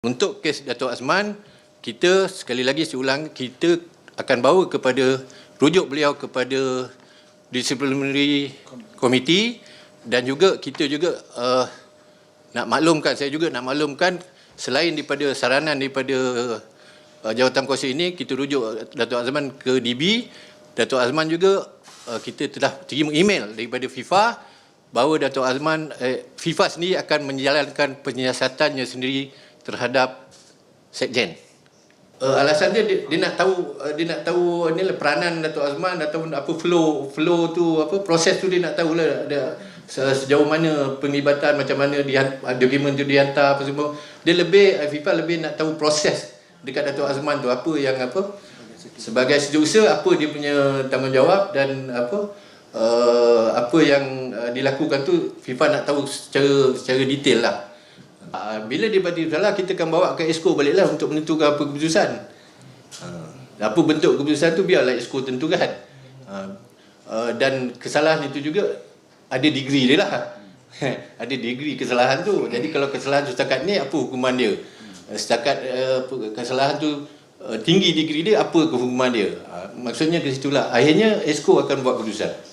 Untuk kes Datuk Azman, kita sekali lagi saya ulang, kita akan bawa kepada rujuk beliau kepada disciplinary committee dan juga kita juga uh, nak maklumkan, saya juga nak maklumkan selain daripada saranan daripada uh, jawatan kuasa ini, kita rujuk Datuk Azman ke DB. Datuk Azman juga uh, kita telah terima email daripada FIFA bahawa Datuk Azman, eh, FIFA sendiri akan menjalankan penyiasatannya sendiri terhadap Sekjen. Uh, alasan dia, dia dia nak tahu uh, dia nak tahu ni lah peranan Datuk Azman atau apa flow flow tu apa proses tu dia nak tahu lah. Dia se- sejauh mana penglibatan macam mana dia dokumen tu dihantar apa semua. Dia lebih FIFA lebih nak tahu proses dekat Datuk Azman tu. Apa yang apa sebagai sejauh apa dia punya tanggungjawab dan apa uh, apa yang uh, dilakukan tu FIFA nak tahu secara secara detail lah Uh, bila dia bagi salah kita akan bawa ke esko baliklah untuk menentukan apa keputusan. Uh, apa bentuk keputusan tu biarlah esko tentukan. Uh, uh, dan kesalahan itu juga ada degree dia lah. ada degree kesalahan tu. Jadi kalau kesalahan tu setakat ni apa hukuman dia? Setakat uh, kesalahan tu uh, tinggi degree dia apa hukuman dia? Uh, maksudnya ke situlah. Akhirnya esko akan buat keputusan.